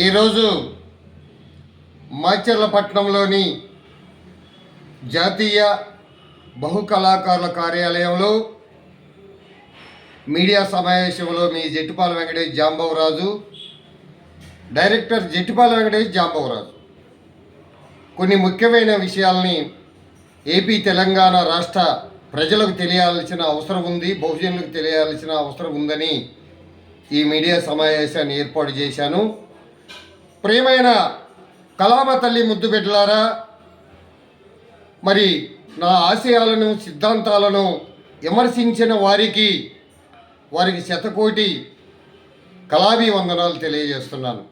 ఈరోజు మాచర్లపట్నంలోని జాతీయ బహు కళాకారుల కార్యాలయంలో మీడియా సమావేశంలో మీ జట్టిపాల వెంకటేష్ జాంబవరాజు డైరెక్టర్ జట్టిపాల వెంకటేష్ జాంబవరాజు. కొన్ని ముఖ్యమైన విషయాల్ని ఏపీ తెలంగాణ రాష్ట్ర ప్రజలకు తెలియాల్సిన అవసరం ఉంది బహుజనులకు తెలియాల్సిన అవసరం ఉందని ఈ మీడియా సమావేశాన్ని ఏర్పాటు చేశాను. ప్రియమైన కలామ తల్లి ముద్దు బిడ్డలారా మరి నా ఆశయాలను సిద్ధాంతాలను విమర్శించిన వారికి వారికి శతకోటి కళాభి వందనాలు తెలియజేస్తున్నాను.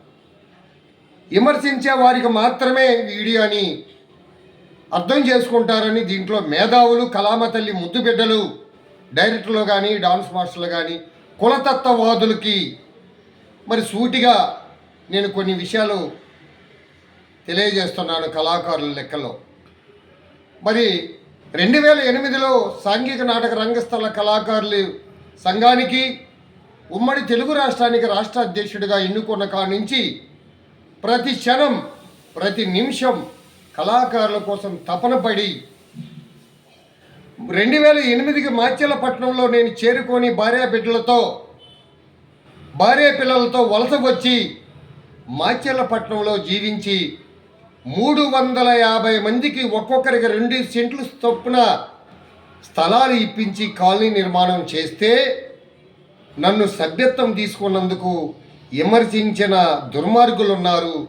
విమర్శించే వారికి మాత్రమే వీడియోని అర్థం చేసుకుంటారని దీంట్లో మేధావులు కలామ తల్లి ముద్దు బిడ్డలు డైరెక్టర్లు కానీ డాన్స్ మాస్టర్లు కానీ కులతత్వవాదులకి మరి సూటిగా నేను కొన్ని విషయాలు తెలియజేస్తున్నాను కళాకారుల లెక్కలో. మరి రెండు వేల ఎనిమిదిలో సాంఘిక నాటక రంగస్థల కళాకారులు సంఘానికి ఉమ్మడి తెలుగు రాష్ట్రానికి రాష్ట్ర అధ్యక్షుడిగా ఎన్నుకున్న కాడి నుంచి ప్రతి క్షణం ప్రతి నిమిషం కళాకారుల కోసం తపన పడి రెండు వేల ఎనిమిదికి మాచెల్లపట్నంలో నేను చేరుకొని భార్యా బిడ్డలతో భార్య పిల్లలతో వలస వచ్చి మాచెల్లపట్నంలో జీవించి మూడు వందల యాభై మందికి ఒక్కొక్కరికి రెండు సెంట్లు చొప్పున స్థలాలు ఇప్పించి కాలనీ నిర్మాణం చేస్తే నన్ను సభ్యత్వం తీసుకున్నందుకు విమర్శించిన దుర్మార్గులు ఉన్నారు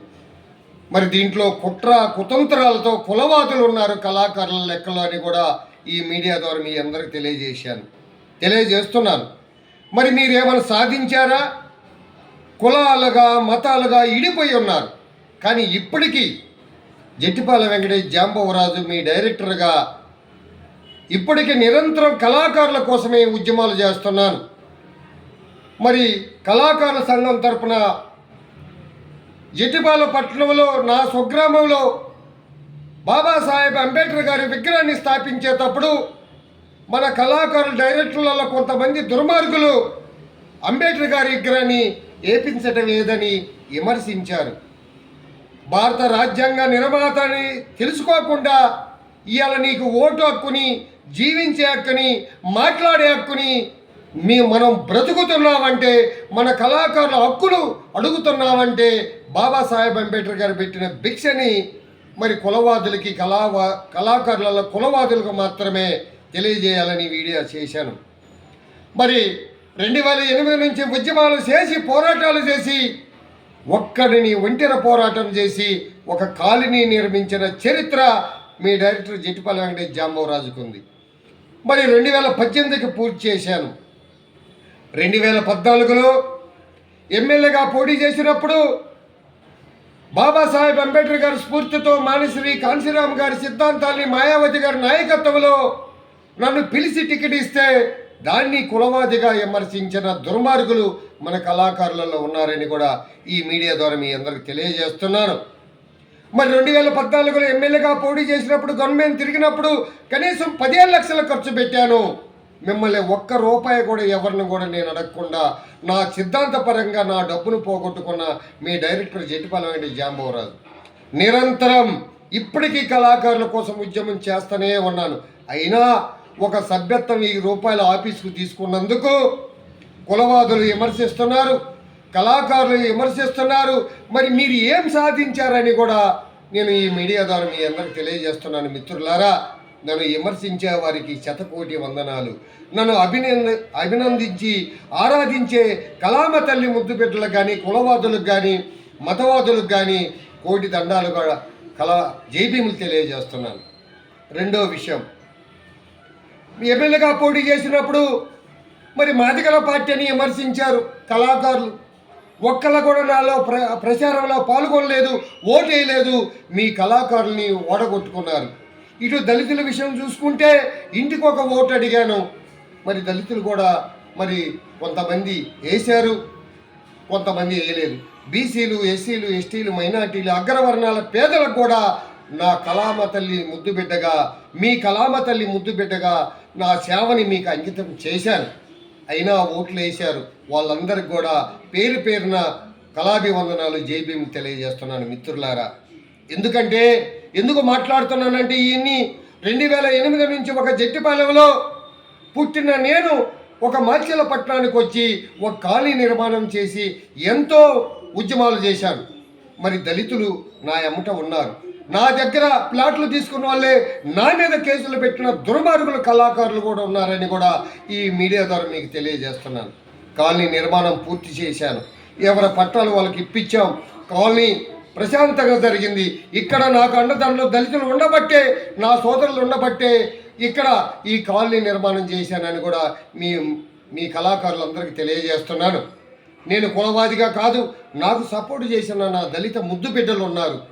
మరి దీంట్లో కుట్ర కుతంత్రాలతో కులవాదులు ఉన్నారు కళాకారుల లెక్కలో అని కూడా ఈ మీడియా ద్వారా మీ అందరికి తెలియజేశాను. తెలియజేస్తున్నాను. మరి మీరేమైనా సాధించారా? కులాలుగా మతాలుగా ఇడిపోయి ఉన్నారు. కానీ ఇప్పటికీ జట్టిపాల వెంకటేష్ జాంబవరాజు మీ డైరెక్టర్గా ఇప్పటికీ నిరంతరం కళాకారుల కోసమే ఉద్యమాలు చేస్తున్నాను. మరి కళాకారుల సంఘం తరపున జట్టిపాల పట్టణంలో నా స్వగ్రామంలో బాబాసాహెబ్ అంబేద్కర్ గారి విగ్రహాన్ని స్థాపించేటప్పుడు మన కళాకారుల డైరెక్టర్లలో కొంతమంది దుర్మార్గులు అంబేద్కర్ గారి విగ్రహాన్ని ఏపించటం లేదని విమర్శించారు. భారత రాజ్యాంగ నిర్మాతని తెలుసుకోకుండా ఇవాళ నీకు ఓటు హక్కుని జీవించే హక్కుని మాట్లాడే హక్కుని మీ మనం బ్రతుకుతున్నామంటే మన కళాకారుల హక్కులు అడుగుతున్నామంటే బాబాసాహెబ్ అంబేద్కర్ గారు పెట్టిన భిక్షని మరి కులవాదులకి కళావా కళాకారుల కులవాదులకు మాత్రమే తెలియజేయాలని వీడియో చేశాను. మరి రెండు వేల ఎనిమిది నుంచి ఉద్యమాలు చేసి పోరాటాలు చేసి ఒక్కడిని ఒంటెర పోరాటం చేసి ఒక కాలనీ నిర్మించిన చరిత్ర మీ డైరెక్టర్ జట్టిపల్లి వెంకటేష్ జాంబవరాజుకు ఉంది. మరి రెండు వేల పద్దెనిమిదికి పూర్తి చేశాను. రెండు వేల పద్నాలుగులో ఎమ్మెల్యేగా పోటీ చేసినప్పుడు బాబాసాహెబ్ అంబేద్కర్ గారి స్ఫూర్తితో మానశ్రీ కాంశీరామ్ గారి సిద్ధాంతాన్ని మాయావతి గారి నాయకత్వంలో నన్ను పిలిచి టికెట్ ఇస్తే దాన్ని కులవాదిగా విమర్శించిన దుర్మార్గులు మన కళాకారులలో ఉన్నారని కూడా ఈ మీడియా ద్వారా మీ అందరికి తెలియజేస్తున్నాను. మరి రెండు వేల పద్నాలుగులో ఎమ్మెల్యేగా పోటీ చేసినప్పుడు గవర్నమెంట్ తిరిగినప్పుడు కనీసం పదిహేను లక్షల ఖర్చు పెట్టాను. మిమ్మల్ని ఒక్క రూపాయి కూడా ఎవరిని కూడా నేను అడగకుండా నా సిద్ధాంతపరంగా నా డబ్బును పోగొట్టుకున్న మీ డైరెక్టర్ జట్టిపాలెం జాంబవరాజు. నిరంతరం ఇప్పటికీ కళాకారుల కోసం ఉద్యమం చేస్తూనే ఉన్నాను. అయినా ఒక సభ్యత్వం వెయ్యి రూపాయల ఆఫీసుకు తీసుకున్నందుకు కులవాదులు విమర్శిస్తున్నారు కళాకారులు విమర్శిస్తున్నారు. మరి మీరు ఏం సాధించారని కూడా నేను ఈ మీడియా ద్వారా మీ అందరికి తెలియజేస్తున్నాను మిత్రులారా. నన్ను విమర్శించే వారికి శతకోటి వందనాలు. నన్ను అభినంద అభినందించి ఆరాధించే కళామ తల్లి ముద్దు బిడ్డలకు కానీ కులవాదులకు కానీ మతవాదులకు కానీ కోటి దండాలు కూడా కళా జైబీములు తెలియజేస్తున్నాను. రెండో విషయం. ఎమ్మెల్యేగా పోటీ చేసినప్పుడు మరి మాదిగల పార్టీని విమర్శించారు కళాకారులు. ఒక్కళ్ళ కూడా నాలో ప్ర ప్రచారంలో పాల్గొనలేదు ఓటు వేయలేదు మీ కళాకారుల్ని ఓడగొట్టుకున్నారు. ఇటు దళితుల విషయం చూసుకుంటే ఇంటికి ఒక ఓటు అడిగాను. మరి దళితులు కూడా మరి కొంతమంది వేశారు కొంతమంది వేయలేదు. బీసీలు ఎస్సీలు ఎస్టీలు మైనార్టీలు అగ్రవర్ణాల పేదలకు కూడా నా కళామ తల్లి ముద్దు బిడ్డగా మీ కళామ తల్లి ముద్దు బిడ్డగా నా సేవని మీకు అంకితం చేశాను అయినా ఓట్లు వేశారు. వాళ్ళందరికి కూడా పేరు పేరున కళాభివందనాలు జైభీం తెలియజేస్తున్నాను మిత్రులారా. ఎందుకంటే ఎందుకు మాట్లాడుతున్నానంటే ఈయన్ని రెండు వేల ఎనిమిది నుంచి ఒక జట్టిపాలెంలో పుట్టిన నేను ఒక మాచిల పట్టణానికి వచ్చి ఒక ఖాళీ నిర్మాణం చేసి ఎంతో ఉద్యమాలు చేశాను. మరి దళితులు నా ఎమ్మట ఉన్నారు. నా దగ్గర ప్లాట్లు తీసుకున్న వాళ్ళే నా మీద కేసులు పెట్టిన దుర్మార్గుల కళాకారులు కూడా ఉన్నారని కూడా ఈ మీడియా ద్వారా మీకు తెలియజేస్తున్నాను. కాలనీ నిర్మాణం పూర్తి చేశాను. ఎవరి పట్టాలు వాళ్ళకి ఇప్పించాం. కాలనీ ప్రశాంతంగా జరిగింది. ఇక్కడ నాకు అన్నదండలు దళితులు ఉండబట్టే నా సోదరులు ఉండబట్టే ఇక్కడ ఈ కాలనీ నిర్మాణం చేశానని కూడా మీ మీ కళాకారులందరికీ తెలియజేస్తున్నాను. నేను కులవాదిగా కాదు నాకు సపోర్ట్ చేసిన నా దళిత ముద్దు బిడ్డలు ఉన్నారు.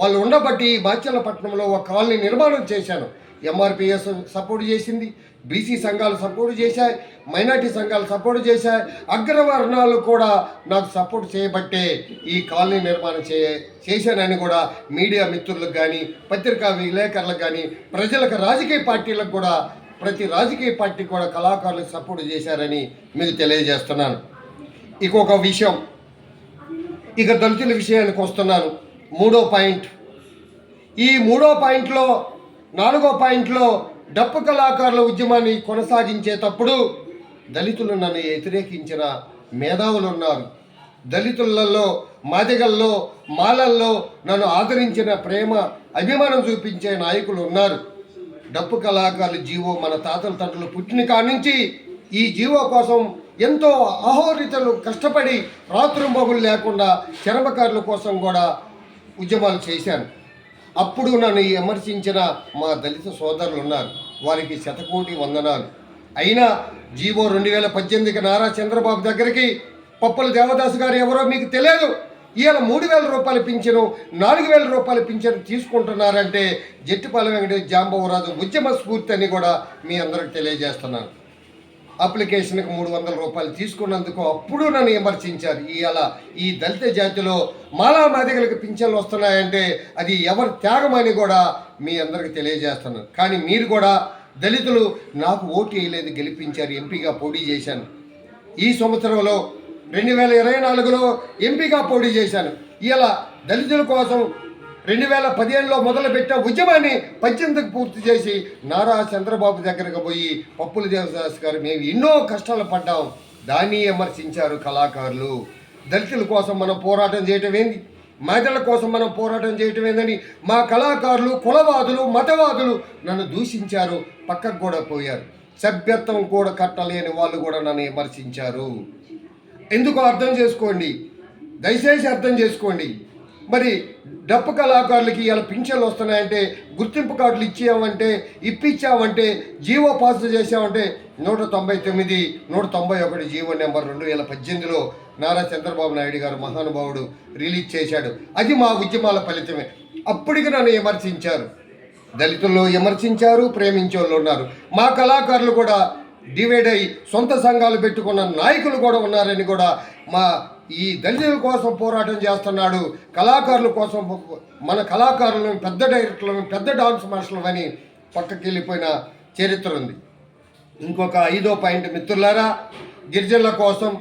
వాళ్ళు ఉండబట్టి మాచల్లపట్నంలో ఒక కాలనీ నిర్మాణం చేశాను. ఎంఆర్పిఎస్ సపోర్ట్ చేసింది బీసీ సంఘాలు సపోర్ట్ చేశాయి మైనార్టీ సంఘాలు సపోర్ట్ చేశాయి. అగ్రవర్ణాలు కూడా నాకు సపోర్ట్ చేయబట్టే ఈ కాలనీ నిర్మాణం చే చేశానని కూడా మీడియా మిత్రులకు కానీ పత్రికా విలేకరులకు కానీ ప్రజలకు రాజకీయ పార్టీలకు కూడా ప్రతి రాజకీయ పార్టీ కూడా కళాకారులకు సపోర్ట్ చేశారని మీకు తెలియజేస్తున్నాను. ఇంకొక విషయం ఇక దళితుల విషయానికి వస్తున్నాను. మూడో పాయింట్. ఈ మూడో పాయింట్లో నాలుగో పాయింట్లో డప్పు కళాకారుల ఉద్యమాన్ని కొనసాగించేటప్పుడు దళితులు నన్ను వ్యతిరేకించిన మేధావులు ఉన్నారు. దళితులలో మాదిగల్లో మాలల్లో నన్ను ఆదరించిన ప్రేమ అభిమానం చూపించే నాయకులు ఉన్నారు. డప్పు కళాకారుల జీవో మన తాతల తండ్రులు పుట్టిన కాడి నుంచి ఈ జీవో కోసం ఎంతో అహోరితలు కష్టపడి రాత్రింబగులు లేకుండా చర్మకారుల కోసం కూడా ఉద్యమాలు చేశాను అప్పుడు నన్ను విమర్శించిన మా దళిత సోదరులు ఉన్నారు. వారికి శతకోటి వందనాలు. అయినా జీవో రెండు వేల పద్దెనిమిదికి నారా చంద్రబాబు దగ్గరికి పప్పుల దేవదాసు గారు ఎవరో మీకు తెలియదు. ఇవాళ మూడు వేల రూపాయలు పింఛను నాలుగు వేల రూపాయల పింఛను తీసుకుంటున్నారంటే జట్టిపాలెం వెంకటేష్ జాంబవరాజు ఉద్యమ స్ఫూర్తి అని కూడా మీ అందరికి తెలియజేస్తున్నాను. అప్లికేషన్కి మూడు వందల రూపాయలు తీసుకున్నందుకు అప్పుడు నన్ను విమర్శించారు. ఇవాళ ఈ దళిత జాతిలో మాలా మాదిగలకు పింఛన్లు వస్తున్నాయంటే అది ఎవరి త్యాగమని కూడా మీ అందరికి తెలియజేస్తున్నాను కానీ మీరు కూడా దళితులు నాకు ఓటు వేయలేదు గెలిపించారు ఎంపీగా పోటీ చేశాను. ఈ సంవత్సరంలో రెండు వేల ఇరవై నాలుగులో ఎంపీగా పోటీ చేశాను. ఇలా దళితుల కోసం రెండు వేల పదిహేనులో మొదలుపెట్టిన ఉద్యమాన్ని పద్దెనిమిదికి పూర్తి చేసి నారా చంద్రబాబు దగ్గరకు పోయి పప్పుల దేవదాస్ గారు మేము ఎన్నో కష్టాలు పడ్డాం. దాన్ని విమర్శించారు కళాకారులు. దళితుల కోసం మనం పోరాటం చేయటం ఏంది? మహిళల కోసం మనం పోరాటం చేయటం ఏందని మా కళాకారులు కులవాదులు మతవాదులు నన్ను దూషించారు. పక్కకు కూడా పోయారు. సభ్యత్వం కూడా కట్టలేని వాళ్ళు కూడా నన్ను విమర్శించారు. ఎందుకో అర్థం చేసుకోండి. దయచేసి అర్థం చేసుకోండి. మరి డప్పు కళాకారులకి ఇలా పింఛన్లు వస్తున్నాయంటే గుర్తింపు కార్డులు ఇచ్చామంటే ఇప్పించామంటే జీవో పాస్ చేసామంటే నూట తొంభై తొమ్మిది నూట తొంభై ఒకటి జీవో నెంబర్ రెండు వేల పద్దెనిమిదిలో నారా చంద్రబాబు నాయుడు గారు మహానుభావుడు రిలీజ్ చేశాడు. అది మా ఉద్యమాల ఫలితమే. అప్పటికి నన్ను విమర్శించారు. దళితుల్లో విమర్శించారు ప్రేమించే ఉన్నారు. మా కళాకారులు కూడా డివైడ్ అయ్యి సొంత సంఘాలు పెట్టుకున్న నాయకులు కూడా ఉన్నారని కూడా మా ఈ దళితుల కోసం పోరాటం చేస్తున్నాడు. కళాకారుల కోసం మన కళాకారులను పెద్ద డైరెక్టర్లను పెద్ద డాన్స్ మాస్టర్లు అని పక్కకి వెళ్ళిపోయిన చరిత్ర ఉంది. ఇంకొక ఐదో పాయింట్ మిత్రులారా గిరిజనుల కోసం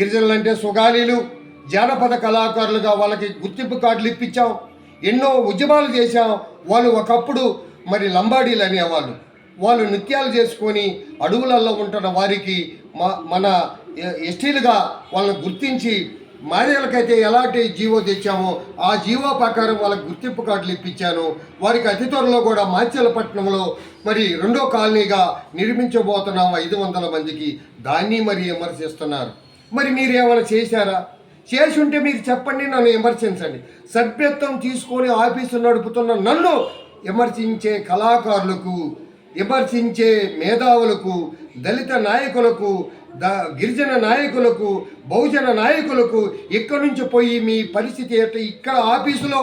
గిరిజనులు అంటే సుగాలీలు జానపద కళాకారులుగా వాళ్ళకి గుర్తింపు కార్డులు ఇప్పించాం. ఎన్నో ఉద్యమాలు చేశాం. వాళ్ళు ఒకప్పుడు మరి లంబాడీలు అనేవాళ్ళు. వాళ్ళు నృత్యాలు చేసుకొని అడవులలో ఉంటున్న వారికి మా మన ఎస్టీలుగా వాళ్ళని గుర్తించి మహిళలకైతే ఎలాంటి జీవో తెచ్చామో ఆ జీవో ప్రకారం వాళ్ళకి గుర్తింపు కార్డులు ఇప్పించాను. వారికి అతి త్వరలో కూడా మాచలపట్నంలో మరి రెండో కాలనీగా నిర్మించబోతున్నాము ఐదు వందల మందికి దాన్ని మరి విమర్శిస్తున్నారు. మరి మీరు ఏమైనా చేశారా? చేసి ఉంటే మీరు చెప్పండి నన్ను విమర్శించండి. సభ్యత్వం తీసుకొని ఆఫీసు నడుపుతున్న నన్ను విమర్శించే కళాకారులకు విమర్శించే మేధావులకు దళిత నాయకులకు ద గిరిజన నాయకులకు బహుజన నాయకులకు ఇక్కడి నుంచి పోయి మీ పరిస్థితి ఏంటో ఇక్కడ ఆఫీసులో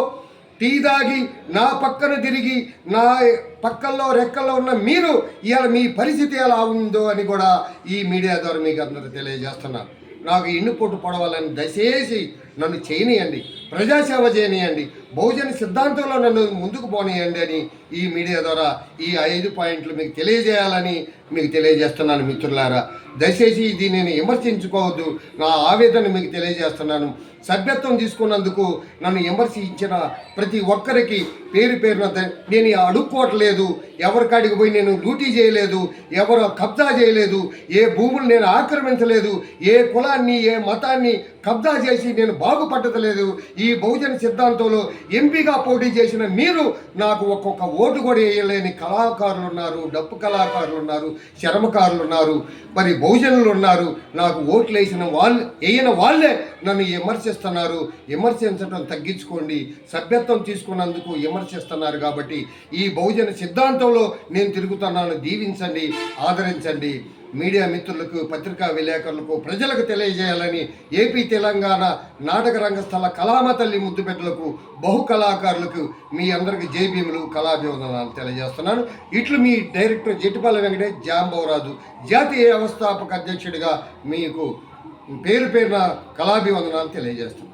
టీ తాగి నా పక్కన తిరిగి నా పక్కల్లో రెక్కల్లో ఉన్న మీరు ఇవాళ మీ పరిస్థితి ఎలా ఉందో అని కూడా ఈ మీడియా ద్వారా మీకు అందరూ తెలియజేస్తున్నాను నాకు ఇన్ను పొట్టు పొడవాలని దయచేసి నన్ను చేయనియండి. ప్రజాసేవ చేయనియండి. బహుజన సిద్ధాంతంలో నన్ను ముందుకు పోనీయండి అని ఈ మీడియా ద్వారా ఈ ఐదు పాయింట్లు మీకు తెలియజేయాలని మీకు తెలియజేస్తున్నాను మిత్రులారా. దయచేసి దీనిని విమర్శించుకోవద్దు. నా ఆవేదన మీకు తెలియజేస్తున్నాను. సభ్యత్వం తీసుకున్నందుకు నన్ను విమర్శించిన ప్రతి ఒక్కరికి పేరు పేరున ద- నేను అడుక్కోవట్లేదు. ఎవరికాడికి పోయి నేను డ్యూటీ చేయలేదు. ఎవరు కబ్జా చేయలేదు. ఏ భూములు నేను ఆక్రమించలేదు. ఏ కులాన్ని ఏ మతాన్ని కబ్జా చేసి నేను బాగుపట్టలేదు ఈ బహుజన సిద్ధాంతంలో ఎంపీగా పోటీ చేసిన మీరు నాకు ఒక్కొక్క ఓటు కూడా వేయలేని కళాకారులు ఉన్నారు డప్పు కళాకారులు ఉన్నారు చర్మకారులు ఉన్నారు మరి బహుజనులు ఉన్నారు. నాకు ఓట్లు వేసిన వాళ్ళు వేయన వాళ్ళే నన్ను విమర్శిస్తున్నారు. విమర్శించడం తగ్గించుకోండి. సభ్యత్వం తీసుకున్నందుకు విమర్శిస్తున్నారు కాబట్టి ఈ బహుజన సిద్ధాంతంలో నేను తిరుగుతున్నాను. దీవించండి ఆదరించండి. మీడియా మిత్రులకు పత్రికా విలేకరులకు ప్రజలకు తెలియజేయాలని ఏపీ తెలంగాణ నాటక రంగస్థల కళామతల్లి ముద్దుపెట్టలకు బహు కళాకారులకు మీ అందరికి జైభీములు కళాభివందనాలు తెలియజేస్తున్నాను. ఇట్లు మీ డైరెక్టర్ జెట్టిపల్లి వెంకటేష్ జాంబవరాజు జాతీయ వ్యవస్థాపక అధ్యక్షుడిగా మీకు పేరు పేరున కళాభివందనాలు తెలియజేస్తున్నాను.